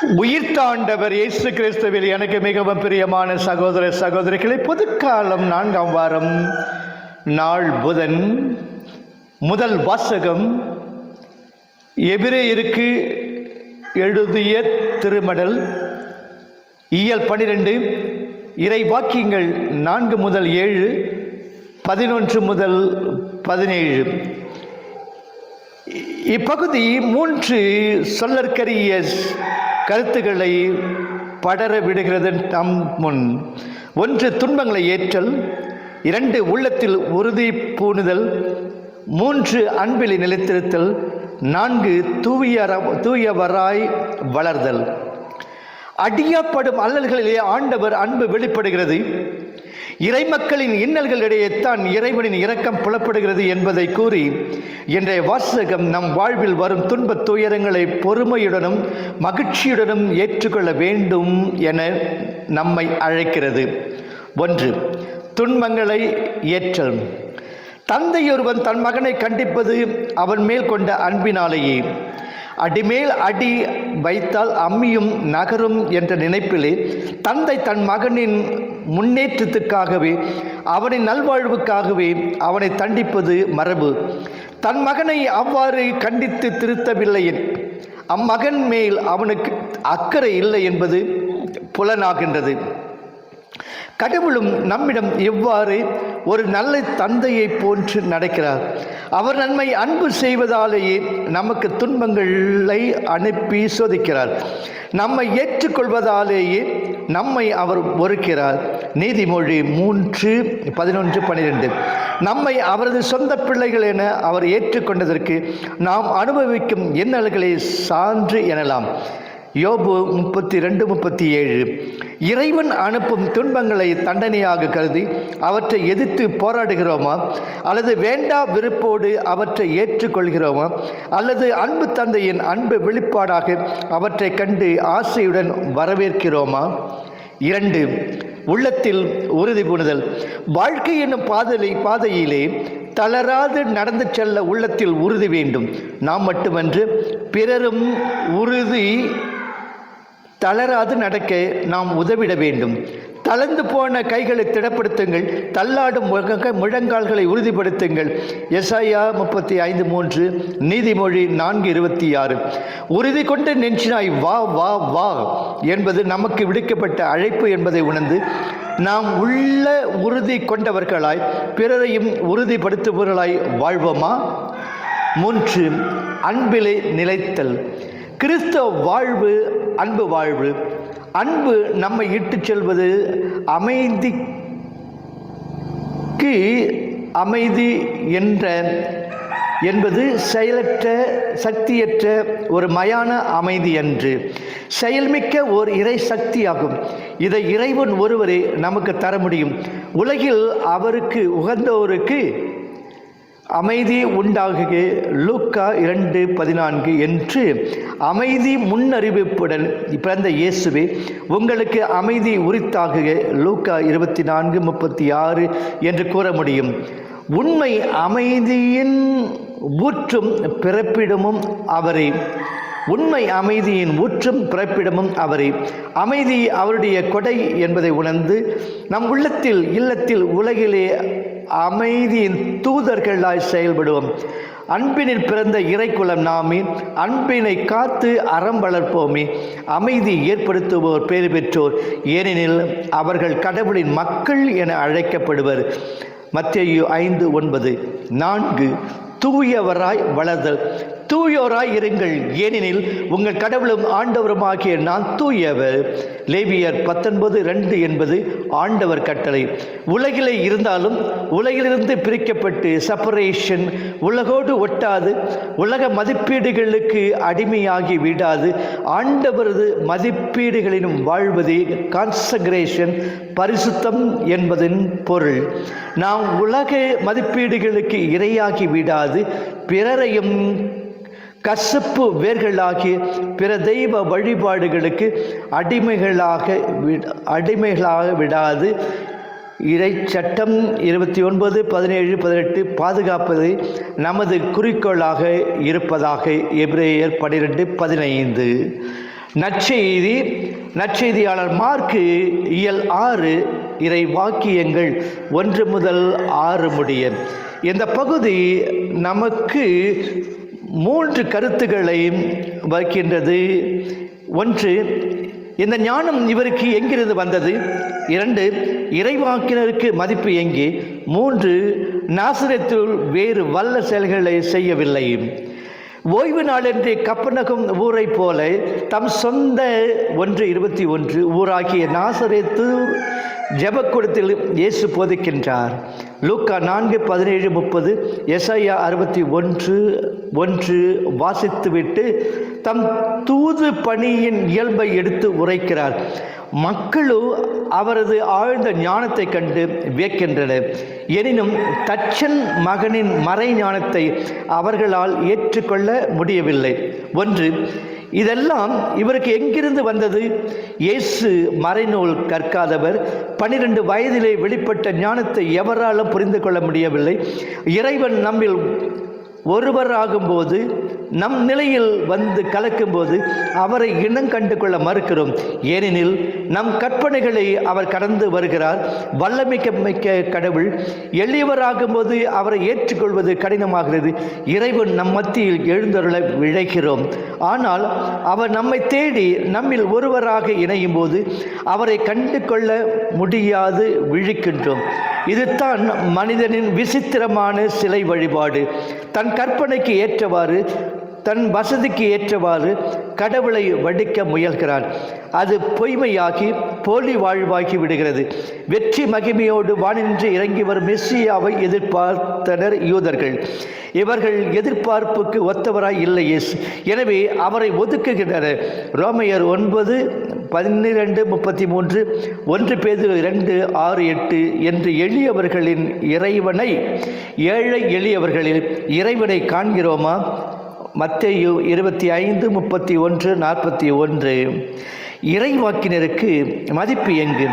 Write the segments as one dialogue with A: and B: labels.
A: உயிர்த்தாண்டவர் இயேசு கிறிஸ்துவில் எனக்கு மிகவும் பிரியமான சகோதர சகோதரிகளை பொதுக்காலம் நான்காம் வாரம் நாள் புதன் முதல் வாசகம் எபிரேயருக்கு எழுதிய திருமடல் இயல் பனிரெண்டு இறை வாக்கியங்கள் நான்கு முதல் ஏழு பதினொன்று முதல் பதினேழு. இப்பகுதி மூன்று சொல்லற்கரிய கருத்துக்களை படர விடுகிறது நம் முன். ஒன்று துன்பங்களை ஏற்றல் இரண்டு உள்ளத்தில் உறுதி பூணுதல் மூன்று அன்பில் நிலைத்திருத்தல் நான்கு தூயர தூயவராய் வளர்தல். அடியப்படும் அல்லல்களிலே ஆண்டவர் அன்பு வெளிப்படுகிறது. இறைமக்களின் இன்னல்களிடையே தான் இறைவனின் இரக்கம் புலப்படுகிறது என்பதை கூறி இன்றைய வாசகம் நம் வாழ்வில் வரும் துன்பத் துயரங்களை பொறுமையுடனும் மகிழ்ச்சியுடனும் ஏற்றுக்கொள்ள வேண்டும் என நம்மை அழைக்கிறது. ஒன்று துன்பங்களை ஏற்றல். தந்தை ஒருவன் தன் மகனை கண்டிப்பது அவன் மேல் கொண்ட அன்பினாலேயே. அடிமேல் அடி வைத்தால் அம்மியும் நகரும் என்ற நினைப்பிலே தந்தை தன் மகனின் முன்னேற்றத்துக்காகவே அவனின் நல்வாழ்வுக்காகவே அவனை தண்டிப்பது மரபு. தன் மகனை அவ்வாறு கண்டித்து திருத்தவில்லை அம்மகன் மேல் அவனுக்கு அக்கறை இல்லை என்பது புலனாகின்றது. கடவுளும் நம்மிடம் எவ்வாறு ஒரு நல்ல தந்தையை போன்று நடக்கிறார்? அவர் நன்மை அன்பு செய்வதாலேயே நமக்கு துன்பங்களை அனுப்பி சோதிக்கிறார். நம்மை ஏற்றுக்கொள்வதாலேயே நம்மை அவர் ஒருக்கிறார் நீதிமொழி மூன்று பதினொன்று பன்னிரெண்டு நம்மை அவரது சொந்த பிள்ளைகள் என அவர் ஏற்றுக்கொண்டதற்கு நாம் அனுபவிக்கும் எண்ணல்களை சான்று எனலாம். யோபு முப்பத்தி ரெண்டு முப்பத்தி ஏழு. இறைவன் அனுப்பும் துன்பங்களை தண்டனையாக கருதி அவற்றை எதிர்த்து போராடுகிறோமா? அல்லது வேண்டா விருப்போடு அவற்றை ஏற்றுக்கொள்கிறோமா? அல்லது அன்பு தந்தையின் அன்பு வெளிப்பாடாக அவற்றை கண்டு ஆசையுடன் வரவேற்கிறோமா? இரண்டு உள்ளத்தில் உறுதி புணுதல் வாழ்க்கை என்னும் பாதலை பாதையிலே தளராது நடந்து செல்ல உள்ளத்தில் உறுதி வேண்டும். நாம் மட்டுமன்று பிறரும் உறுதி தளராது நடக்க நாம் உதவிட வேண்டும். தளர்ந்து போன கைகளை திடப்படுத்துங்கள். தள்ளாடும் முழங்கால்களை உறுதிப்படுத்துங்கள். எஸ்ஐயா முப்பத்தி ஐந்து மூன்று நீதிமொழி நான்கு இருபத்தி ஆறு. உறுதி கொண்டு நெஞ்சினாய் வா வா வா என்பது நமக்கு விடுக்கப்பட்ட அழைப்பு என்பதை உணர்ந்து நாம் உள்ள உறுதி கொண்டவர்களாய் பிறரையும் உறுதிப்படுத்துபவர்களாய் வாழ்வோமா? மூன்று அன்பிலே நிலைத்தல். கிறிஸ்தவ வாழ்வு அன்பு வாழ்வு. அன்பு நம்மை இட்டு செல்வது அமைதிக்கு அமைதி என்ற என்பது செயலற்ற சக்தியற்ற ஒரு மயான அமைதி என்று செயல்மிக்க ஓர் இறை சக்தியாகும். இதை இறைவன் ஒருவரே நமக்கு தர முடியும். உலகில் அவருக்கு உகந்தோருக்கு அமைதி உண்டாகுக. லூக்கா இரண்டு பதினான்கு என்று அமைதி முன்னறிவிப்புடன் பிறந்த இயேசுவே உங்களுக்கு அமைதி உரித்தாகுக. லூக்கா இருபத்தி நான்கு முப்பத்தி ஆறு என்று கூற முடியும். உண்மை அமைதியின் ஊற்றும் பிறப்பிடமும் அவரே. உண்மை அமைதியின் ஊற்றும் பிறப்பிடமும் அவரே. அமைதி அவருடைய கொடை என்பதை உணர்ந்து நம் உள்ளத்தில் இல்லத்தில் உலகிலே அமைதியின் தூதர்களாய் செயல்படுவோம். அன்பினில் பிறந்த இறைக்குலம் நாமே அன்பினை காத்து அறம் வளர்ப்போமே. அமைதி ஏற்படுத்துவோர் பேறு பெற்றோர். ஏனெனில் அவர்கள் கடவுளின் மக்கள் என அழைக்கப்படுவர். மத்திய ஐந்து ஒன்பது. நான்கு தூயவராய் வளர்தல். தூயோராய் இருங்கள். ஏனெனில் உங்கள் கடவுளும் ஆண்டவருமாகிய நான் தூயவர். லேவியர் பத்தொன்பது ரெண்டு என்பது ஆண்டவர் கட்டளை. உலகிலே இருந்தாலும் உலகிலிருந்து பிரிக்கப்பட்டு செப்பரேஷன் உலகோடு ஒட்டாது உலக மதிப்பீடுகளுக்கு அடிமையாகி விடாது. ஆண்டவரது மதிப்பீடுகளிலும் வாழ்வதே கான்சக்ரேஷன் பரிசுத்தம் என்பதன் பொருள். நாம் உலக மதிப்பீடுகளுக்கு இரையாகி விடாது பிறரையும் கசப்பு வேர்களாகிய பிற தெய்வ வழிபாடுகளுக்கு அடிமைகளாக வி- அடிமைகளாக விடாது. இறை சட்டம் இருபத்தி ஒன்பது பதினேழு பதினெட்டு பாதுகாப்பது நமது குறிக்கோளாக இருப்பதாக எப்ரேயர் பனிரெண்டு பதினைந்து. நற்செய்தி நற்செய்தியாளர் மார்க்கு இயல் ஆறு இறை வாக்கியங்கள் ஒன்று முதல் ஆறு முடியும் இந்த பகுதி நமக்கு மூன்று கருத்துக்களை வைக்கின்றது ஒன்று இந்த ஞானம் இவருக்கு எங்கிருந்து வந்தது? இரண்டு இறைவாக்கினருக்கு மதிப்பு எங்கே? மூன்று நாசிரத்துள் வேறு வல்ல செயல்களை செய்யவில்லை. ஓய்வு நாளென்று கப்பனகம் ஊரைப் போல தம் சொந்த ஒன்று இருபத்தி ஒன்று ஊராகிய நாசரேத்தூர் ஜபக்கூடத்தில் இயேசு போதிக்கின்றார். லூக்கா நான்கு பதினேழு முப்பது எஸ்ஐயா அறுபத்தி ஒன்று ஒன்று வாசித்துவிட்டு தம் தூது பணியின் இயல்பை எடுத்து உரைக்கிறார். மக்களும் அவரது ஆழ்ந்த ஞானத்தை கண்டு வியக்கின்றனர். எனினும் தச்சன் மகனின் மறை ஞானத்தை அவர்களால் ஏற்றுக்கொள்ள முடியவில்லை. ஒன்று இதெல்லாம் இவருக்கு எங்கிருந்து வந்தது? இயேசு மறைநூல் கற்காதவர் பனிரெண்டு வயதிலே வெளிப்பட்ட ஞானத்தை எவராலும் புரிந்து கொள்ள முடியவில்லை. இறைவன் நம்மில் ஒருவர் ஆகும்போது நம் நிலையில் வந்து கலக்கும்போது அவரை இனம் கண்டு கொள்ள மறுக்கிறோம். ஏனெனில் நம் கற்பனைகளை அவர் கடந்து வருகிறார். வல்லமிக்க மிக்க கடவுள் எளியவராகும்போது அவரை ஏற்றுக்கொள்வது கடினமாகிறது. இறைவன் நம் மத்தியில் எழுந்தருள விழைகிறோம். ஆனால் அவர் நம்மை தேடி நம்மில் ஒருவராக இணையும் போது அவரை கண்டு கொள்ள முடியாது விழிக்கின்றோம். இதுதான் மனிதனின் விசித்திரமான சிலை வழிபாடு. தன் கற்பனைக்கு ஏற்றவாறு தன் வசதிக்கு ஏற்றவாறு கடவுளை வடிக்க முயல்கிறான். அது பொய்மையாகி போலி வாழ்வாகி விடுகிறது. வெற்றி மகிமையோடு வானின்று இறங்கி வரும் மெஸ்ஸியாவை எதிர்பார்த்தனர் யூதர்கள். இவர்கள் எதிர்பார்ப்புக்கு ஒத்தவராய் இல்லை எஸ் எனவே அவரை ஒதுக்குகின்றனர். ரோமையர் ஒன்பது பன்னிரெண்டு முப்பத்தி மூன்று ஒன்று பேது இரண்டு ஆறு எட்டு என்று எளியவர்களின் இறைவனை ஏழை எளியவர்களில் இறைவனை காண்கிறோமா? மத்தேயு இருபத்தி ஐந்து முப்பத்தி ஒன்று நாற்பத்தி ஒன்று. இறைவாக்கினருக்கு மதிப்பு எங்கு?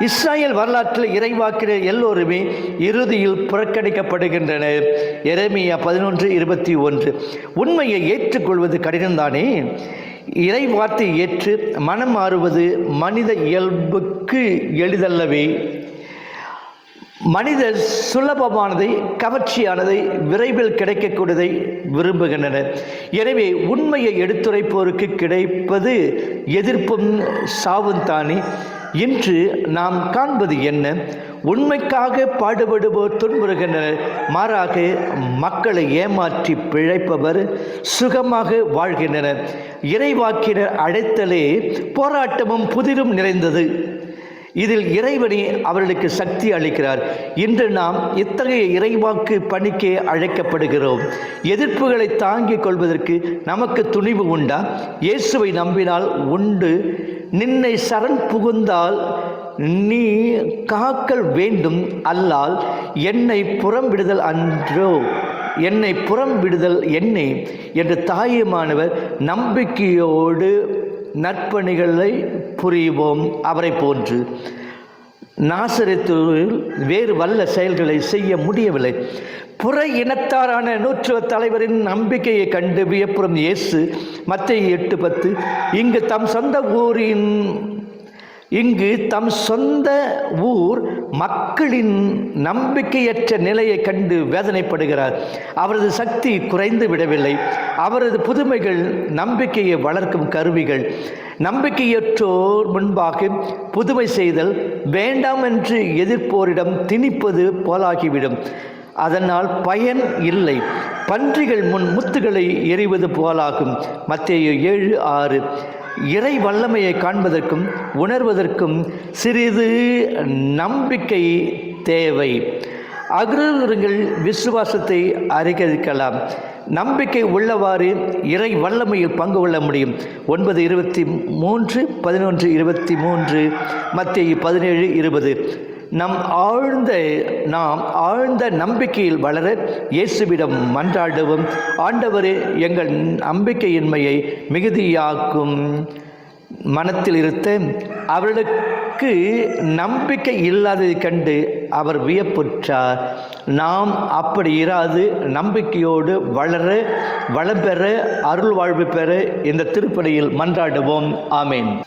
A: இஸ்ராயல் வரலாற்றில் இறைவாக்கினர் எல்லோருமே இறுதியில் புறக்கணிக்கப்படுகின்றனர் எரேமியா பதினொன்று இருபத்தி ஒன்று. உண்மையை ஏற்றுக்கொள்வது கடினம்தானே? இறை வார்த்தை ஏற்று மனம் மாறுவது மனித இயல்புக்கு எளிதல்லவே. மனிதர் சுலபமானதை கவர்ச்சியானதை விரைவில் கிடைக்கக்கூடியதை விரும்புகின்றனர். எனவே உண்மையை எடுத்துரைப்போருக்கு கிடைப்பது எதிர்ப்பும் சாவும் தானே இன்று நாம் காண்பது என்ன? உண்மைக்காக பாடுபடுவோர் துன்புறுகின்றனர். மாறாக மக்களை ஏமாற்றி பிழைப்பவர் சுகமாக வாழ்கின்றனர். இறைவாக்கினர் அழைத்தலே போராட்டமும் புதிரும் நிறைந்தது. இதில் இறைவனே அவர்களுக்கு சக்தி அளிக்கிறார். இன்று நாம் இத்தகைய இறைவாக்கு பணிக்கே அழைக்கப்படுகிறோம். எதிர்ப்புகளை தாங்கிக் கொள்வதற்கு நமக்கு துணிவு உண்டா? இயேசுவை நம்பினால் உண்டு. நின்னை சரண் புகுந்தால் நீ காக்கல் வேண்டும் அல்லால் என்னை புறம் விடுதல் அன்றோ என்னை புறம் விடுதல் என்னை என்று தாயுமானவர் நம்பிக்கையோடு நற்பணிகளை புரிவோம் அவரை போன்று. நாசரித்தூரில் வேறு வல்ல செயல்களை செய்ய முடியவில்லை. புற இனத்தாரான நூற்றுவ தலைவரின் நம்பிக்கையை கண்டு வியப்புறும் இயேசு மத்திய எட்டு பத்து இங்கு தம் சொந்த ஊரின் இங்கு தம் சொந்த ஊர் மக்களின் நம்பிக்கையற்ற நிலையை கண்டு வேதனைப்படுகிறார். அவரது சக்தி குறைந்து விடவில்லை. அவரது புதுமைகள் நம்பிக்கையை வளர்க்கும் கருவிகள். நம்பிக்கையற்றோர் முன்பாக புதுமை செய்தல் வேண்டாம் என்று எதிர்ப்போரிடம் திணிப்பது போலாகிவிடும். அதனால் பயன் இல்லை. பன்றிகள் முன் முத்துகளை எறிவது போலாகும். மத்திய ஏழு ஆறு. இறை வல்லமையை காண்பதற்கும் உணர்வதற்கும் சிறிது நம்பிக்கை தேவை. அகிருங்கள் விசுவாசத்தை அதிகரிக்கலாம். நம்பிக்கை உள்ளவாறு இறை வல்லமையில் பங்கு கொள்ள முடியும். ஒன்பது இருபத்தி மூன்று பதினொன்று இருபத்தி மூன்று மத்திய பதினேழு இருபது. நம் ஆழ்ந்த நாம் ஆழ்ந்த நம்பிக்கையில் வளர இயேசுவிடம் மன்றாடுவோம். ஆண்டவரே எங்கள் நம்பிக்கையின்மையை மிகுதியாக்கும் மனத்தில் இருத்த அவர்களுக்கு நம்பிக்கை இல்லாததை கண்டு அவர் வியப்புற்றார். நாம் அப்படி இராது நம்பிக்கையோடு வளர வளம் பெற அருள் வாழ்வு பெற இந்த திருப்பணியில் மன்றாடுவோம். ஆமேன்.